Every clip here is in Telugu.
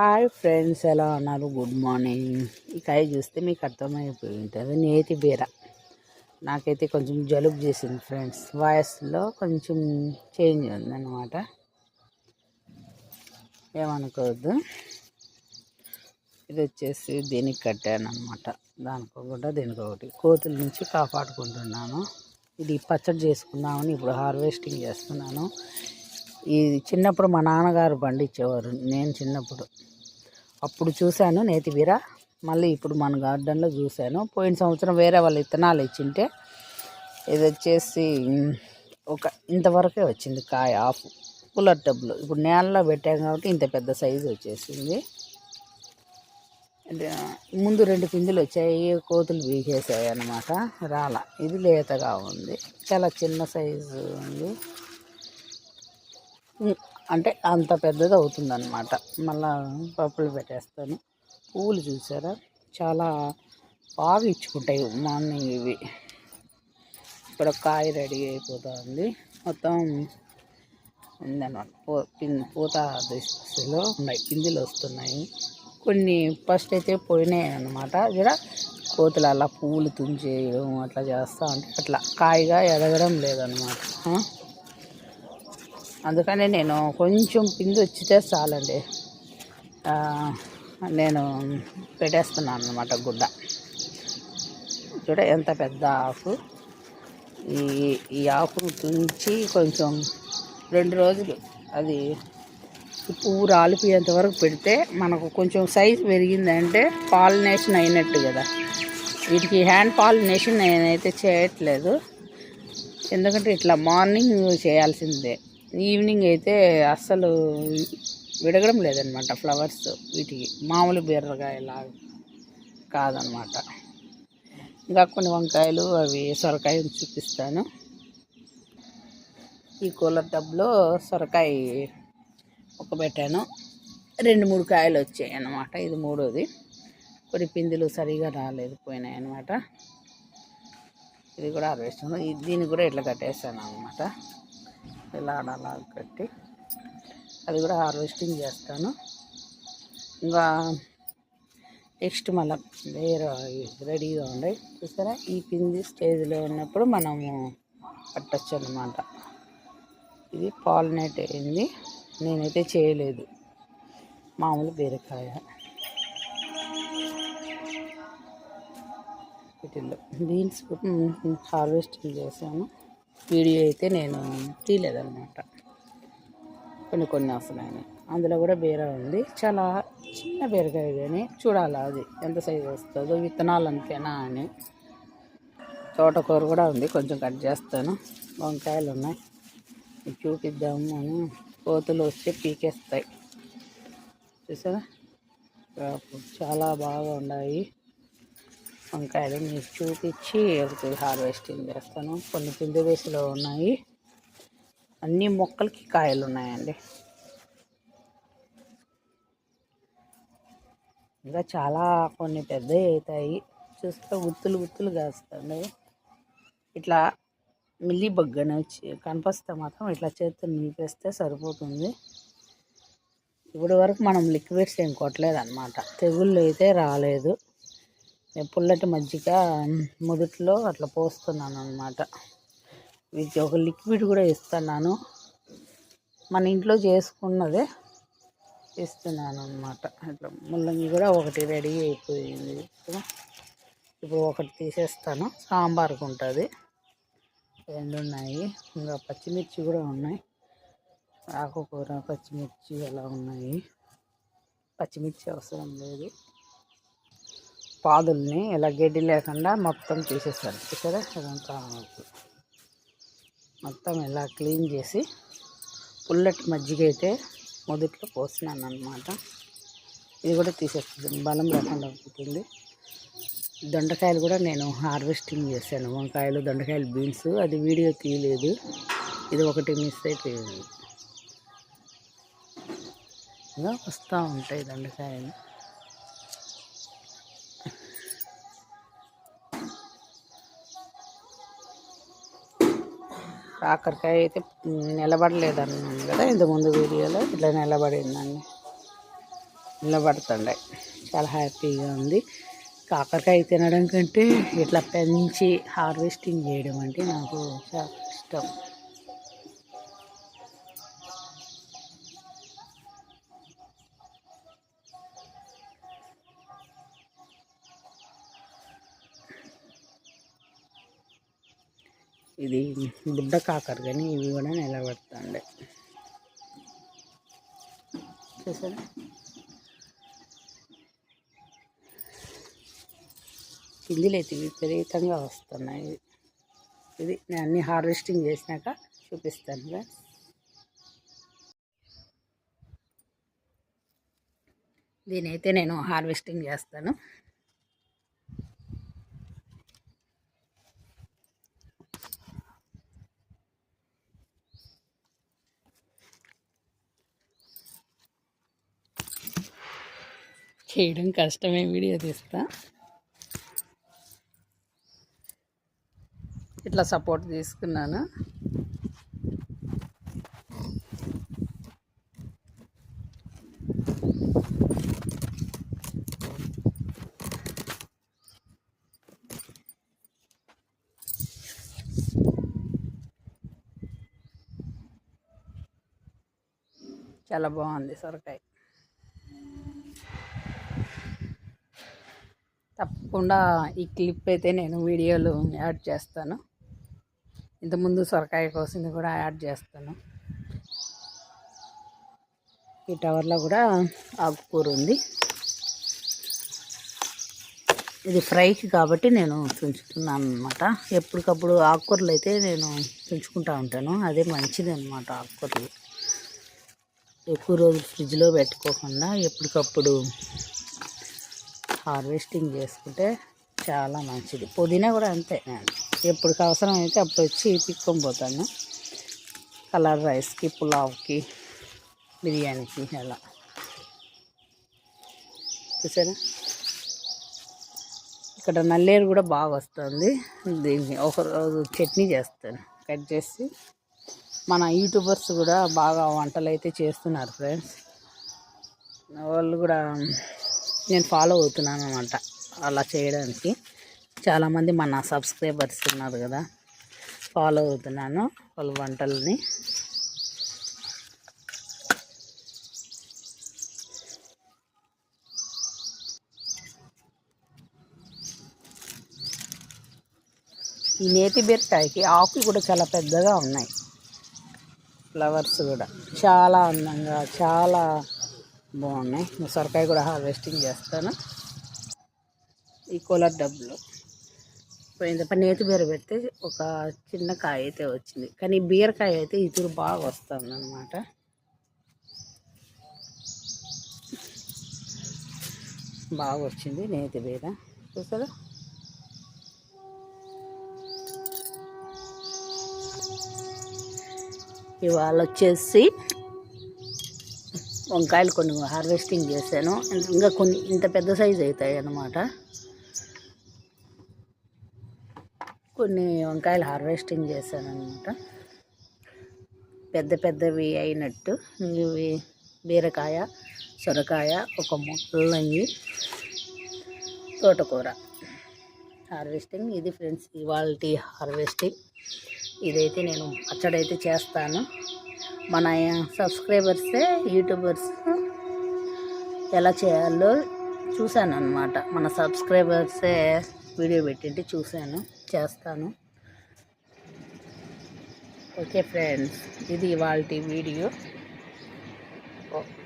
హాయ్ ఫ్రెండ్స్ ఎలా ఉన్నారు? Good morning. ఈ కాయ చూస్తే మీకు అర్థమైపోయి ఉంటుంది నేతి బీర. నాకైతే కొంచెం జలుబు చేసింది ఫ్రెండ్స్. వాయిస్లో కొంచెం చేంజ్ ఉందన్నమాట. ఏమనుకోవద్దు. ఇది వచ్చేసి దీనికి కట్టాను అనమాట దానికొకటి దీనికి ఒకటి. కోతుల నుంచి కాపాడుకుంటున్నాను. ఇది పచ్చడి చేసుకుందామని ఇప్పుడు హార్వెస్టింగ్ చేస్తున్నాను. ఈ చిన్నప్పుడు మా నాన్నగారు పండించేవారు. నేను చిన్నప్పుడు. అప్పుడు చూశాను నేతి మళ్ళీ ఇప్పుడు మన గార్డెన్లో చూశాను. పోయిన సంవత్సరం వేరే వాళ్ళు విత్తనాలు ఇచ్చింటే ఇది వచ్చేసి ఒక ఇంతవరకే వచ్చింది కాయ ఆఫ్ కూలర్ టబ్లో. ఇప్పుడు నేలలో పెట్టాం కాబట్టి ఇంత పెద్ద సైజు వచ్చేసింది. ముందు రెండు పిందులు వచ్చాయి కోతులు బీకేసాయి అన్నమాట. రాల. ఇది లేతగా ఉంది. చాలా చిన్న సైజు ఉంది. అంటే అంత పెద్దది అవుతుంది అనమాట మళ్ళా పప్పులు పెట్టేస్తాను. పువ్వులు చూసారా? చాలా బాగా ఇచ్చుకుంటాయి మార్నింగ్ ఇవి. ఇక్కడ కాయ రెడీ అయిపోతుంది. మొత్తం ఉందన్నమాట. పూ పూత దశలో ఉన్నాయి. పిందులు వస్తున్నాయి. కొన్ని ఫస్ట్ అయితే పోయినాయి అనమాట ఇక్కడ కోతులు అలా పువ్వులు తుంచేయడం అట్లా చేస్తూ ఉంటే అట్లా కాయగా ఎదగడం లేదనమాట అందుకని నేను కొంచెం పిండి వచ్చితే చాలండి. నేను పెట్టేస్తున్నాను అనమాట గుడ్డ. చూడ ఎంత పెద్ద ఆకు. ఈ ఈ ఆకును తుంచి కొంచెం రెండు రోజులు అది పువ్వు రాలిపోయేంత వరకు పెడితే మనకు కొంచెం సైజు పెరిగిందంటే పాలినేషన్ అయినట్టు కదా. వీటికి హ్యాండ్ పాలినేషన్ నేనైతే చేయట్లేదు. ఎందుకంటే ఇట్లా మార్నింగ్ చేయాల్సిందే. ఈవినింగ్ అయితే అస్సలు విడగడం లేదనమాట ఫ్లవర్స్ వీటికి. మామూలు బీరకాయలా కాదనమాట ఇంకా కొన్ని వంకాయలు అవి సొరకాయ చూపిస్తాను. ఈ కూలర్ టబ్లో సొరకాయ ఒక పెట్టాను రెండు మూడు కాయలు వచ్చాయి అన్నమాట. ఇది మూడోది. కొన్ని పిందులు సరిగా రాలేదు పోయినాయి అన్నమాట. ఇది కూడా హార్వెస్ట్ దీన్ని కూడా ఇట్లా కట్టేస్తాను అనమాట ఇలా అలా కట్టి అది కూడా హార్వెస్టింగ్ చేస్తాను. ఇంకా నెక్స్ట్ మళ్ళీ వేరే రెడీగా ఉండే చూసారా? ఈ పిండి స్టేజ్లో ఉన్నప్పుడు మనము పట్టచ్చు అనమాట ఇది పాలినేట్ అయింది. నేనైతే చేయలేదు. మామూలు బీరకాయ. వీటిల్లో బీన్స్ హార్వెస్టింగ్ చేశాను. వీడియో అయితే నేను తీయలేదన్నమాట. కొన్ని కొన్ని వస్తున్నాయి అందులో కూడా బీర ఉంది. చాలా చిన్న బీరకాయ కానీ చూడాలి అది ఎంత సైజు వస్తుందో విత్తనాలు అంతేనా అని. తోటకూర కూడా ఉంది. కొంచెం కట్ చేస్తాను. వంకాయలు ఉన్నాయి. చూపిద్దాము. అని కోతులు వస్తే పీకేస్తాయి. చూసారా? చాలా బాగా ఉన్నాయి. వంకాయలు మీకు చూపించి ఒకటి హార్వెస్టింగ్ చేస్తాను. కొన్ని పిండి వేసిలో ఉన్నాయి. అన్ని మొక్కలకి కాయలు ఉన్నాయండి. ఇంకా చాలా కొన్ని పెద్దవి అవుతాయి. చూస్తే గుత్తులు గుత్తులు కాస్తాయి ఇట్లా మిల్లి బగ్గన వచ్చి కనిపిస్తే మాత్రం ఇట్లా చేతితో నిలిపేస్తే సరిపోతుంది. ఇప్పటి వరకు మనం లిక్విడ్స్ ఏం కొట్టలేదు అనమాట తెగుళ్ళు అయితే రాలేదు. పుల్లటి మజ్జిగ మొదట్లో అట్లా పోస్తున్నాను అనమాట వీటికి ఒక లిక్విడ్ కూడా ఇస్తున్నాను. మన ఇంట్లో చేసుకున్నదే ఇస్తున్నాను అనమాట అట్లా ముల్లంగి కూడా ఒకటి రెడీ అయిపోయింది. ఇప్పుడు ఒకటి తీసేస్తాను. సాంబార్కి ఉంటుంది. రెండు ఉన్నాయి. ఇంకా పచ్చిమిర్చి కూడా ఉన్నాయి. ఆకుకూర పచ్చిమిర్చి అలా ఉన్నాయి. పచ్చిమిర్చి అవసరం లేదు. పాదుల్ని ఇలా గడ్డి లేకుండా మొత్తం తీసేసాను. చూసారా? అదంతా మొత్తం ఇలా క్లీన్ చేసి పుల్లటి మజ్జిగ అయితే మొదట్లో పోసినాను అనమాట ఇది కూడా తీసేస్తుంది బలం లేకుండా ఉంటుంది దొండకాయలు కూడా నేను హార్వెస్టింగ్ చేశాను. వంకాయలు దొండకాయలు బీన్స్ అది వీడియో తీయలేదు. ఇది ఒకటి మిస్ అయిపోయింది. ఇంకా వస్తూ ఉంటాయి దొండకాయలు. కాకరకాయ అయితే నిలబడలేదన్నాను కదా ఇంతకుముందు వీడియోలో ఇట్లా నిలబడిందండి. నిలబడుతుండే. చాలా హ్యాపీగా ఉంది. కాకరకాయ తినడం కంటే ఇట్లా పెంచి హార్వెస్టింగ్ చేయడం అంటే నాకు చాలా ఇష్టం. ఇది బుడ్డ కాకరు కానీ ఇవి కూడా నిలబడుతుండే. చూసారా? పిందులు అయితే విపరీతంగా వస్తున్నాయి. ఇది నేను అన్ని హార్వెస్టింగ్ చేసినాక చూపిస్తాను ఫ్రెండ్స్ దీనైతే నేను హార్వెస్టింగ్ చేస్తాను. చేయడం కష్టమే వీడియో తీస్తా. ఇట్లా సపోర్ట్ తీసుకున్నాను. చాలా బాగుంది సొరకాయ. తప్పకుండా ఈ క్లిప్ అయితే నేను వీడియోలు యాడ్ చేస్తాను. ఇంతకుముందు సొరకాయ కోసింది కూడా యాడ్ చేస్తాను. ఈ టవర్లో కూడా ఆకుకూర ఉంది. ఇది ఫ్రైకి కాబట్టి నేను తుంచుతున్నాను అనమాట ఎప్పటికప్పుడు ఆకుకూరలు అయితే నేను తుంచుకుంటూ ఉంటాను. అదే మంచిది అనమాట ఆకుకూరలు. ఎక్కువ రోజులు ఫ్రిడ్జ్లో పెట్టుకోకుండా ఎప్పటికప్పుడు హార్వెస్టింగ్ చేసుకుంటే చాలా మంచిది. పుదీనా కూడా అంతే. నేను ఎప్పటికి అవసరం అయితే అప్పుడు వచ్చి పిక్కొని పోతాను. కలర్ రైస్కి పులావ్కి బిర్యానీకి అలా. చూసారా? ఇక్కడ నల్లేరు కూడా బాగా వస్తుంది. దీన్ని ఒకరోజు చట్నీ చేస్తాను. కట్ చేసి మన యూట్యూబర్స్ కూడా బాగా వంటలు అయితే చేస్తున్నారు ఫ్రెండ్స్. వాళ్ళు కూడా నేను ఫాలో అవుతున్నాను అనమాట అలా చేయడానికి. చాలామంది మన సబ్స్క్రైబర్స్ ఉన్నారు కదా. ఫాలో అవుతున్నాను వాళ్ళ వంటల్ని. ఈ నేతి బీరకాయకి ఆకులు కూడా చాలా పెద్దగా ఉన్నాయి. ఫ్లవర్స్ కూడా. చాలా అందంగా చాలా బాగున్నాయి. సొరకాయ కూడా హార్వెస్టింగ్ చేస్తాను? ఈ కూలర్ డబ్బులు. పోయింది నేతి బీర పెడితే ఒక చిన్న కాయ అయితే వచ్చింది. కానీ బీరకాయ అయితే ఇతురు బాగా వస్తుంది అన్నమాట బాగా వచ్చింది నేతి బీర. చూసారా? ఇవాళ వచ్చేసి వంకాయలు కొన్ని హార్వెస్టింగ్ చేశాను. ఇంకా కొన్ని ఇంత పెద్ద సైజు అవుతాయి అన్నమాట. కొన్ని వంకాయలు హార్వెస్టింగ్ చేశాను అనమాట పెద్ద పెద్దవి అయినట్టు. ఇవి బీరకాయ సొరకాయ ఒక ముల్లంగి తోటకూర హార్వెస్టింగ్. ఇది ఫ్రెండ్స్ ఇవాళ హార్వెస్టింగ్. ఇదైతే నేను పచ్చడైతే చేస్తాను. మన సబ్స్క్రైబర్సే యూట్యూబర్స్ ఎలా చేయాలో చూశాను అనమాట మన సబ్స్క్రైబర్సే వీడియో పెట్టింటి చూశాను చేస్తాను. ఓకే ఫ్రెండ్స్ ఇది ఇవాళ వీడియో.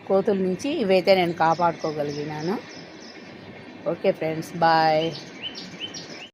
కోతుల నుంచి ఇవైతే నేను కాపాడుకోగలిగినాను. Okay friends bye.